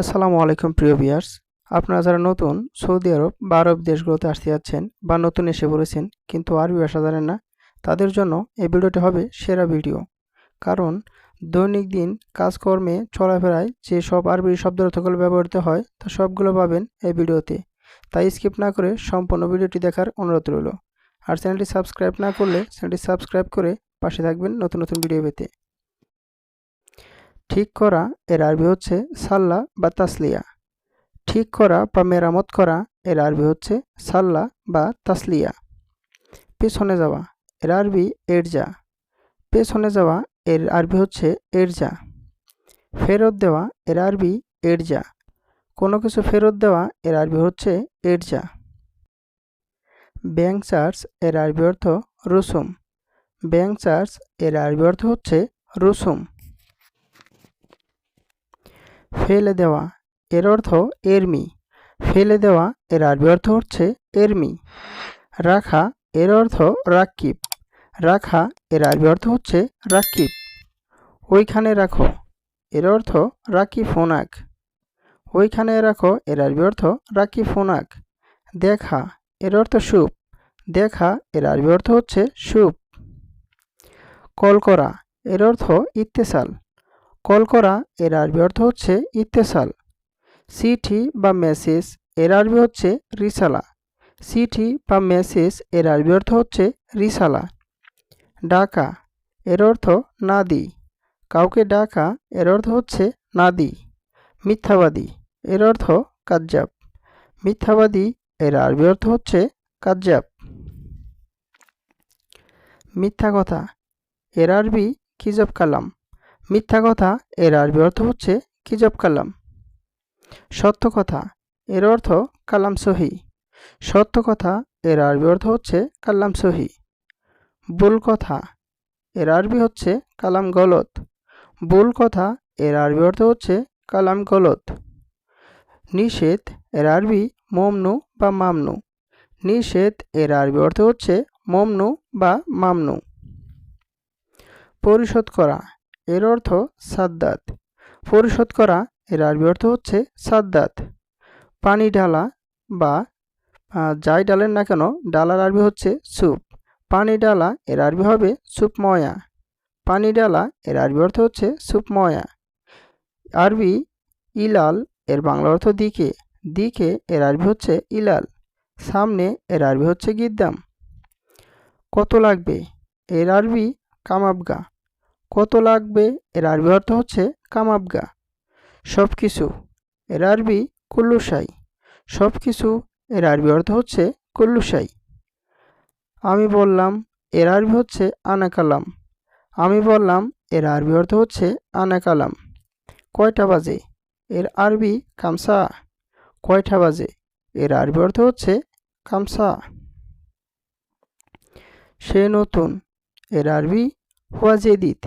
আসসালামু আলাইকুম, প্রিয় ভিউয়ার্স। আপনারা যারা নতুন, সৌদি আরব বা আরব দেশগুলোতে আসতে যাচ্ছেন বা নতুন এসে পড়েছেন, কিন্তু আরবি ভাষা জানেন না, তাদের জন্য এই ভিডিওটি হবে সেরা ভিডিও। কারণ, দৈনিক দিন, কাজকর্মে, চলাফেরায় যে সব আরবি শব্দ অর্থগুলো ব্যবহৃত হয়, তা সবগুলো পাবেন এই ভিডিওতে। তাই স্কিপ না করে সম্পূর্ণ ভিডিওটি দেখার অনুরোধ রইল। আর চ্যানেলটি সাবস্ক্রাইব না করলে চ্যানেলটি সাবস্ক্রাইব করে পাশে থাকবেন নতুন নতুন ভিডিও পেতে। ঠিক করা এর আরবি হচ্ছে সাল্লা বা তাসলিয়া। ঠিক করা বা মেরামত করা এর আরবি হচ্ছে সাল্লা বা তাসলিয়া। পেছনে যাওয়া, এর আরবি এরজা। পেছনে যাওয়া, এর আরবি হচ্ছে এরজা। ফেরত দেওয়া, এর আরবি এরজা। কোনো কিছু ফেরত দেওয়া, এর আরবি হচ্ছে এরজা। ব্যাংক চার্জ, এর আরবি অর্থ রসুম। ব্যাংক চার্জ, এর আরবি অর্থ হচ্ছে রসুম। ফেলে দেওয়া, এর অর্থ এরমি। ফেলে দেওয়া, এর আরবি অর্থ হচ্ছে এরমি। রাখা, এর অর্থ রাকিব রাখা, এর আরবি অর্থ হচ্ছে রাকিব ওইখানে রাখো, এর অর্থ রাকি ফোনাক ওইখানে রাখো, এর আরবি অর্থ রাকি ফোনাক দেখা, এর অর্থ সুপ। দেখা, এর আরবি অর্থ হচ্ছে সুপ। কল করা এর অর্থ ইত্তেসাল। কল করা এর আরবি অর্থ হচ্ছে ইত্তেসাল। চিঠি বা মেসেজ এর আরবি হচ্ছে রিসালা। চিঠি বা মেসেজ এর আরবি অর্থ হচ্ছে রিসালা। ডাকা এর অর্থ নাদি। কাউকে ডাকা এর অর্থ হচ্ছে নাদি। মিথ্যাবাদী এর অর্থ কাজ্জাব। মিথ্যাবাদী এর আরবি অর্থ হচ্ছে কাজ্জাব। মিথ্যা কথা। এর আরবি কিজব কালাম। মিথ্যা কথা, এর আরবি অর্থ হচ্ছে কিজব কালাম। সত্য কথা, এর অর্থ কালাম সহি। সত্য কথা, এর আরবি অর্থ হচ্ছে কালাম সহি। ভুল কথা, এর আরবি হচ্ছে কালাম গলত। ভুল কথা, এর আরবি অর্থ হচ্ছে কালাম গলত। নিষেধ, এর আরবি মমনু বা মামনু। নিষেধ, এর আরবি অর্থ হচ্ছে মমনু বা মামনু। পরিশোধ করা এর অর্থ সাদ্দাত। পরিশোধ করা, এর আরবি অর্থ হচ্ছে সাদ্দাত। পানি ঢালা বা যাই ডালেন না কেন ডালার আরবি হচ্ছে স্যুপ। পানি ডালা এর আরবি হবে স্যুপ ময়া পানি ডালা এর আরবি অর্থ হচ্ছে স্যুপ ময়া আরবি ইলাল, এর বাংলা অর্থ দিকে। দিকে, এর আরবি হচ্ছে ইলাল। সামনে, এর আরবি হচ্ছে গিদ্দাম। কত লাগবে? এর আরবি কামাবগা। কত লাগবে? এর আরবি অর্থ হচ্ছে কামাবগা। সব কিছু এর আরবি কুল্লুসাই সব কিছু এর আরবি অর্থ হচ্ছে কুল্লুসাই আমি বললাম, এর আরবি হচ্ছে আনাকালাম। আমি বললাম, এর আরবি অর্থ হচ্ছে আনাকালাম। কয়টা বাজে? এর আরবি কামসা। কয়টা বাজে? এর আরবি অর্থ হচ্ছে কামসা। সে নতুন। এর আরবি ওয়াজেদিত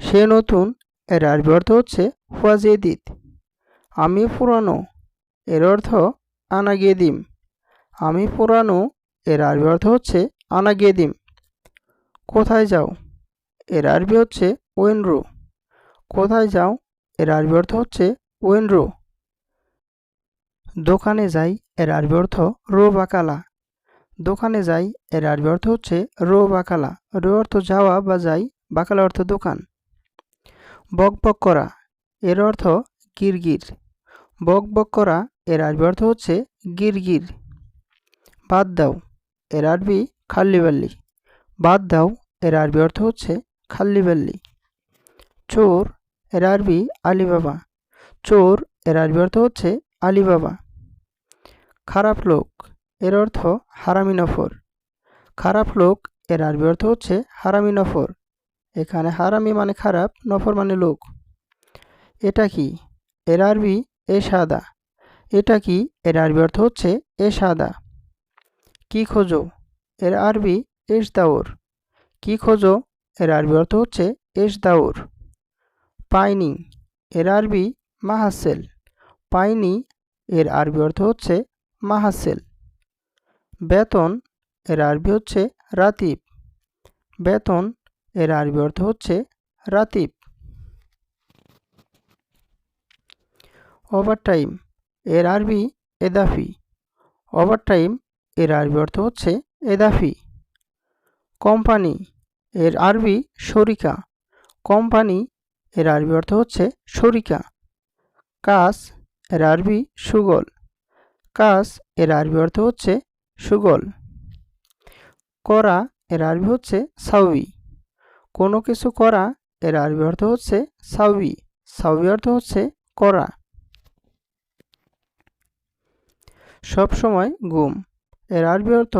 সে নতুন, এর আরবি অর্থ হচ্ছে ওয়াজেদিত আমি পুরানো, এর অর্থ আনাগেদিম। আমি পুরানো, এর আরবি অর্থ হচ্ছে আনাগেদিম। কোথায় যাও, এর আরবি হচ্ছে ওয়েনরো। কোথায় যাও, এর আরবি অর্থ হচ্ছে ওয়েনরো। দোকানে যাই, এর আরবি অর্থ রো বাকালা দোকানে যাই, এর আরবি অর্থ হচ্ছে রো বাকালা রো অর্থ যাওয়া বা যাই বাকালা অর্থ দোকান। বক বক করা, এর অর্থ গিরগির। বক বক করা, এর আরবি অর্থ হচ্ছে গিরগির। বাদ দাও, এর আরবি খাল্লিবাল্লি। বাদ দাও, এর আরবি অর্থ হচ্ছে খাল্লিবাল্লি। চোর, এর আরবি আলিবাবা। চোর, এর আরবি অর্থ হচ্ছে আলিবাবা। খারাপ লোক, এর অর্থ হারামি নফর খারাপ লোক, এর আরবি অর্থ হচ্ছে হারামি নফর এখানে হারামি মানে খারাপ, নফর মানে লোক। এটা কি? এর আরবি এ সাদা। এটা কি? এর আরবি অর্থ হচ্ছে এ সাদা। কি খোঁজো? এর আরবি এস দাওর। কি খোঁজো? এর আরবি অর্থ হচ্ছে এস দাওর। পাইনি। এর আরবি মাহাসেল। পাইনি। এর আরবি অর্থ হচ্ছে মাহাসেল। বেতন। এর আরবি হচ্ছে রাতিব। বেতন এর আরবি অর্থ হচ্ছে রাতিব। ওভারটাইম এর আরবি এদাফি। ওভারটাইম এর আরবি অর্থ হচ্ছে এদাফি। কোম্পানি এর আরবি শরিকা। কোম্পানি এর আরবি অর্থ হচ্ছে শরিকা। কাস এর আরবি সুগল। কাস এর আরবি অর্থ হচ্ছে সুগল। করা এর আরবি হচ্ছে সাউই কোনো কিছু করা, এর আরবি অর্থ হচ্ছে সাউবি সাউবি অর্থ হচ্ছে করা। সব সময় গুম, এর আরবি অর্থ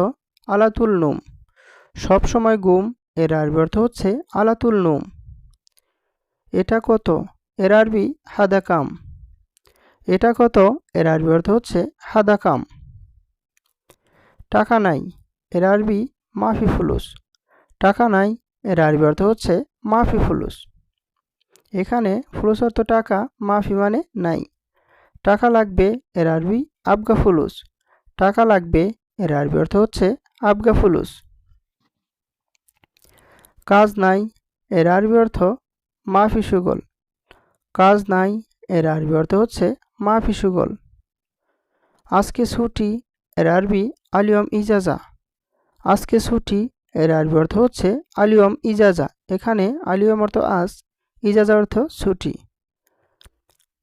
আলাতুল নুম। সব সময় গুম, এর আরবি অর্থ হচ্ছে আলাতুল নুম। এটা কত? এর আরবি হাদাকাম। এটা কত? এর আরবি অর্থ হচ্ছে হাদাকাম। টাকা নাই, এর আরবি মাফি ফুলুস। টাকা নাই এর আরবি অর্থ হচ্ছে মাফি ফুলুস। এখানে ফুলুস অর্থ টাকা, মাফি মানে নাই। টাকা লাগবে এর আরবি আবগা ফুলুস। টাকা লাগবে এর আরবি অর্থ হচ্ছে আবগা ফুলুস। কাজ নাই এর আরবি অর্থ মাফি সুগল। কাজ নাই এর আরবি অর্থ হচ্ছে মাফি সুগল। আজকে ছুটি এর আরবি আলিয়ম ইজাজা। আজকে ছুটি এর আরবি অর্থ হচ্ছে আলিয়ম ইজাজা। এখানে আলিয়ম অর্থ আজ, ইজাজা অর্থ ছুটি।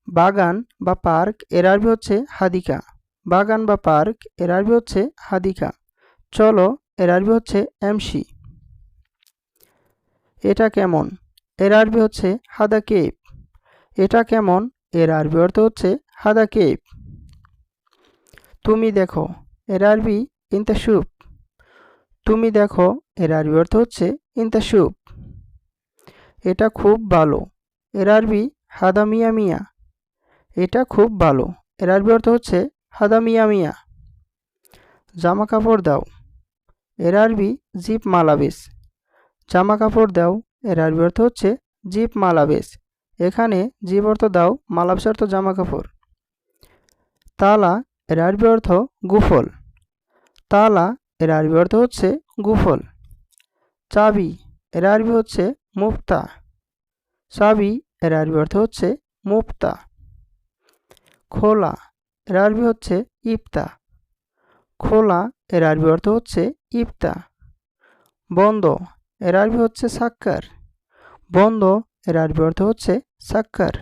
বাগান বা পার্কের আরবি হচ্ছে হাদিকা। বাগান বা পার্কের আরবি হচ্ছে হাদিকা। চলো এর আরবি হচ্ছে এমসি। এটা কেমন? এর আরবি হচ্ছে হাদা কেপ এটা কেমন? এর আরবি অর্থ হচ্ছে হাদা কেপ তুমি দেখো, এর আরবি ইন্তাসুপ। তুমি দেখো এর আরবি অর্থ হচ্ছে ইন্তাসুপ এটা খুব ভালো। এর আরবি হাদা মিয়া এটা খুব ভালো। এর আরবি অর্থ হচ্ছে হাদা মিয়া মিয়া জামা কাপড় দাও। এর আরবি জিপ মালাবেস জামা কাপড় দাও। এর আরবি অর্থ হচ্ছে জিপ মালাবেস এখানে জিপ অর্থ দাও মালাবেস অর্থ জামা কাপড় তালা, এর আরবি অর্থ গুফল তালা, এর আরবি অর্থ হচ্ছে গুফল চাবি, এর আরবি হচ্ছে মুফতা। চাবি, এর আরবি অর্থ হচ্ছে মুফতা। খোলা, এর আরবি হচ্ছে ইফতা। খোলা, এর আরবি অর্থ হচ্ছে ইফতা। বন্ধ, এর আরবি হচ্ছে সাক্কার। বন্ধ, এর আরবি অর্থ হচ্ছে সাক্কার।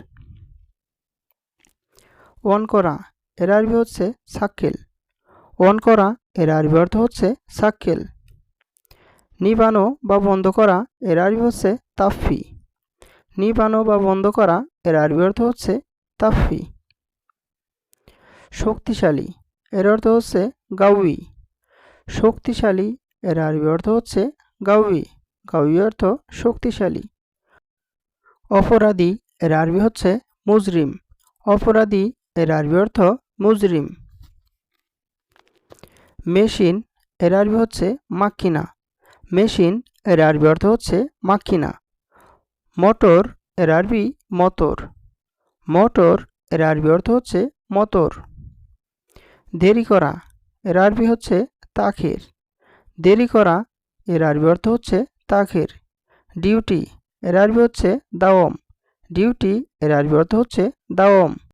অন করা, এর আরবি হচ্ছে সাক্কেল। অন করা, এর আরবি অর্থ হচ্ছে সাক্কেল। নিবানো বা বন্ধ করা এর আরবি হচ্ছে তাফি নিবানো বা বন্ধ করা এর আরবি অর্থ হচ্ছে তাফি শক্তিশালী এর অর্থ হচ্ছে গাউই শক্তিশালী এর আরবি অর্থ হচ্ছে গাউই গাউই অর্থ শক্তিশালী। অপরাধী এর আরবি হচ্ছে মুজরিম। অপরাধী এর আরবি অর্থ মুজরিম। মেশিন এর আরবি হচ্ছে মাক্কিনা মেশিন এর আরবি অর্থ হচ্ছে মাক্কিনা মোটর এর আরবি মটর। মোটর এর আরবি অর্থ হচ্ছে মটর। দেরি করা এর আরবি হচ্ছে তাখের দেরি করা এর আরবি অর্থ হচ্ছে তাখের ডিউটি এর আরবি হচ্ছে দাওম ডিউটি এর আরবি অর্থ হচ্ছে দাওম